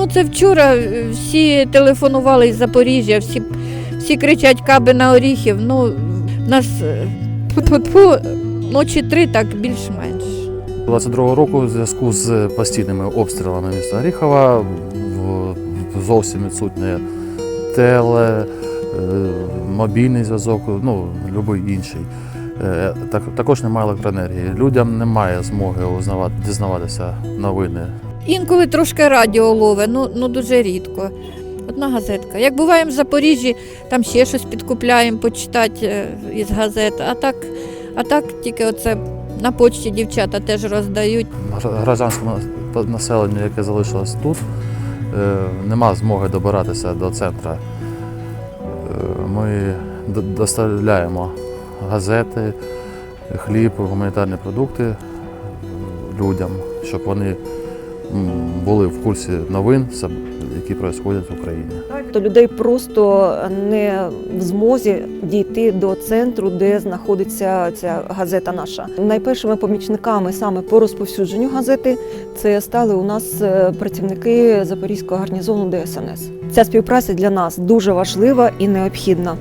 Ну, це вчора е, всі телефонували із Запоріжжя, всі, всі кричать каби на оріхів. Ну, в нас е, ночі три, так більш-менш. 22 року в зв'язку з постійними обстрілами міста Оріхова зовсім відсутнє теле, е, мобільний зв'язок, ну, будь-який інший. Так, також немає електроенергії. Людям немає змоги узнавати, дізнаватися новини. Інколи трошки радіо лове, ну, ну дуже рідко. Одна газетка. Як буваємо в Запоріжжі, там ще щось підкупляємо, почитати е, із газет. А так, а так тільки оце на почті дівчата теж роздають. Гра- Гражданському населенню, яке залишилось тут, е, нема змоги добиратися до центру. Е, Ми доставляємо газети, хліб, гуманітарні продукти людям, щоб вони були в курсі новин, які відбуваються в Україні. То людей просто не в змозі дійти до центру, де знаходиться ця газета наша. Найпершими помічниками саме по розповсюдженню газети це стали у нас е, працівники Запорізького гарнізону ДСНС. Ця співпраця для нас дуже важлива і необхідна.